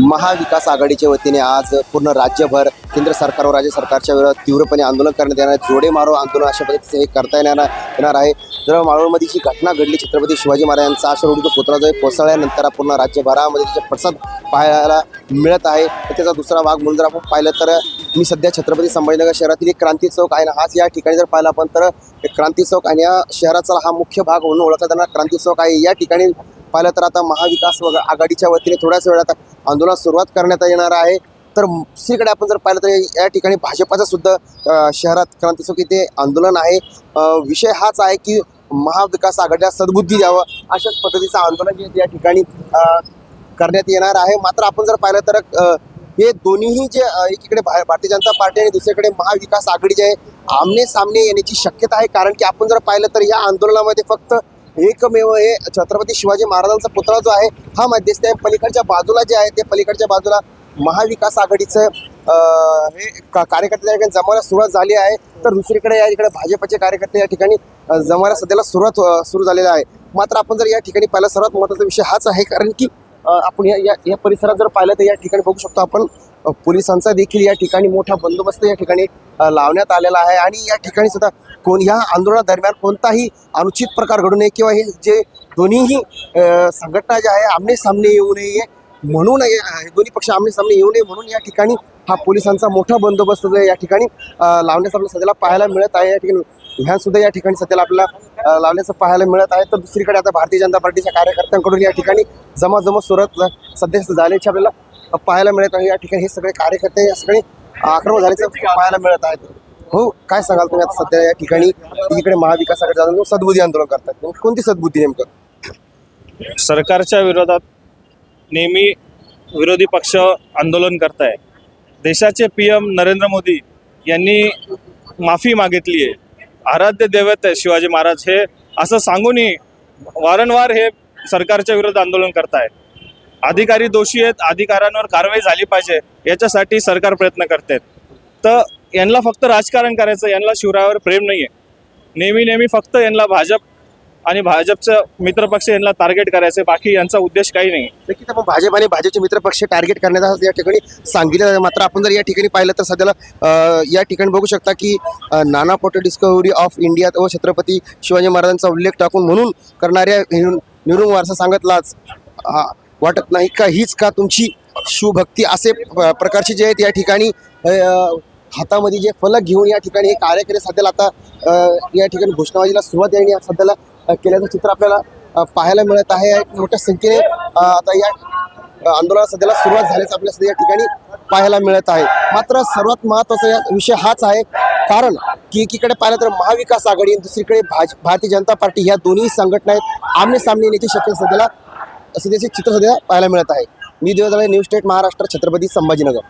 महाविकास आघाडीच्या वतीने आज पूर्ण राज्यभर केंद्र सरकार व राज्य सरकारच्या विरोधात तीव्रपणे आंदोलन करण्यात येणार आहे. जोडे मारो आंदोलन अशा पद्धतीचे हे करता येणार येणार आहे. जर मावळमध्ये जी घटना घडली छत्रपती शिवाजी महाराजांचा आश्रम पुतळा जो कोसळल्यानंतर पूर्ण राज्यभरामध्ये त्याचा प्रसाद पाहायला मिळत आहे. तर त्याचा दुसरा भाग म्हणून जर आपण पाहिलं तर मी सध्या छत्रपती संभाजीनगर शहरातील एक क्रांती चौक आहे. ना हाच या ठिकाणी जर पाहिला आपण तर क्रांती चौक आणि या शहराचा हा मुख्य भाग म्हणून ओळखला जाणारा क्रांती चौक आहे. या ठिकाणी पाहिलं तर आता महाविकास व आघाडीच्या वतीने थोड्याच वेळात आंदोलनास सुरुवात करण्यात येणार आहे. तर दुसरीकडे आपण जर पाहिलं तर या ठिकाणी भाजपाचा सुद्धा शहरात क्रांती ते आंदोलन आहे. विषय हाच आहे की महाविकास आघाडीला सद्बुद्धी द्यावं अशाच पद्धतीचं आंदोलन जे या ठिकाणी करण्यात येणार आहे. मात्र आपण जर पाहिलं तर हे दोन्हीही जे एकीकडे भा- भारतीय जनता पार्टी आणि दुसरीकडे महाविकास आघाडी जे आहे आमने सामने येण्याची शक्यता आहे. कारण की आपण जर पाहिलं तर या आंदोलनामध्ये फक्त एकमेव हे छत्रपती शिवाजी महाराजांचा पुतळा जो आहे हा मध्यस्थ आहे. पलीकडच्या बाजूला जे आहे ते पलीकडच्या बाजूला महाविकास आघाडीचं हे का- कार्यकर्ते त्या ठिकाणी जमायला सुरुवात झाली आहे. तर दुसरीकडे या ठिकाणी भाजपचे कार्यकर्ते या ठिकाणी जमायला सध्याला सुरुवात सुरू झालेला आहे. मात्र आपण जर या ठिकाणी पाहिला सर्वात महत्त्वाचा विषय हाच आहे. कारण की आपण या या- या परिसरात जर पाहिलं तर या ठिकाणी बघू शकतो आपण पोलिसांचा देखील या ठिकाणी मोठा बंदोबस्त या ठिकाणी लावण्यात आलेला आहे. आणि या ठिकाणी सुद्धा कोण या आंदोलनादरम्यान कोणताही अनुचित प्रकार घडू नये किंवा हे जे दोन्हीही संघटना ज्या आहे आमने सामने येऊ नये म्हणून दोन्ही पक्ष आमने सामने येऊ नये म्हणून या ठिकाणी हा पोलिसांचा मोठा बंदोबस्त जो या ठिकाणी अ, लावण्याचा आपल्याला सध्याला पाहायला मिळत आहे. या ठिकाणी व्हॅन सुद्धा या ठिकाणी सध्याला आपल्याला अ, लावण्याचं पाहायला मिळत आहे. तर दुसरीकडे आता भारतीय जनता पार्टीच्या कार्यकर्त्यांकडून या ठिकाणी जमाजमा सुरत सध्या झाल्याचे आपल्याला पाहायला मिळत आहे. या ठिकाणी हे सगळे कार्यकर्ते या सगळे आक्रमक झाल्याचं पाहायला मिळत आहेत. हो काय सांगाल तुम्ही आता सध्या या ठिकाणी? इकडे महाविकासाकडे जाऊन आंदोलन सद्बुद्धी आंदोलन करतात. कोणती सद्बुद्धी नेमकं? सरकारच्या विरोधात नेहमी विरोधी पक्ष आंदोलन करताय देशाचे पी एम नरेंद्र मोदी यांनी माफी मागितली आहे आराध्य दैवत आहे शिवाजी महाराज हे. असं सांगूनही वारंवार हे सरकारच्या विरोधात आंदोलन करताय. अधिकारी दोषी आहेत अधिकाऱ्यांवर कारवाई झाली पाहिजे याच्यासाठी सरकार प्रयत्न करते. तर यांना फक्त राजकारण करायचं यांना शिवरायावर प्रेम नाही आहे नेहमी नेहमी फक्त यांना भाजप आणि भाजपचं मित्रपक्ष यांना टार्गेट करायचं बाकी यांचा उद्देश काही नाही. नक्कीच आपण भाजप आणि भाजपचे मित्रपक्ष टार्गेट करण्याचा या ठिकाणी सांगितलं मात्र आपण जर या ठिकाणी पाहिलं तर सध्याला या ठिकाणी बघू शकता की नाना फोटो डिस्कव्हरी ऑफ इंडिया व छत्रपती शिवाजी महाराजांचा उल्लेख टाकून म्हणून करणाऱ्या निरुंग वारसा सांगितलाच वाटत नाही का? हीच का तुमची शिवभक्ती असे प- प्रकारचे जे आहेत या ठिकाणी हातामध्ये जे फलक घेऊन या ठिकाणी हे कार्यकर्ते सध्याला आता या ठिकाणी घोषणाबाजीला सुरुवात यांनी सध्याला केल्याचं चित्र आपल्याला पाहायला मिळत आहे. मोठ्या संख्येने आता या आंदोलन आंदोलनाला सध्याला सुरुवात झाल्याचं आपल्या सध्या या ठिकाणी पाहायला मिळत आहे. मात्र सर्वात महत्त्वाचा विषय हाच आहे कारण की एकीकडे पाहिलं तर महाविकास आघाडी आणि दुसरीकडे भाज भारतीय जनता पार्टी ह्या दोन्ही संघटना आहेत. आमने सामने नेते शक्य सध्याला सध्याचे चित्र सध्या पाहायला मिळत आहे. मी देवदळे न्यूज स्टेट महाराष्ट्र छत्रपती संभाजीनगर.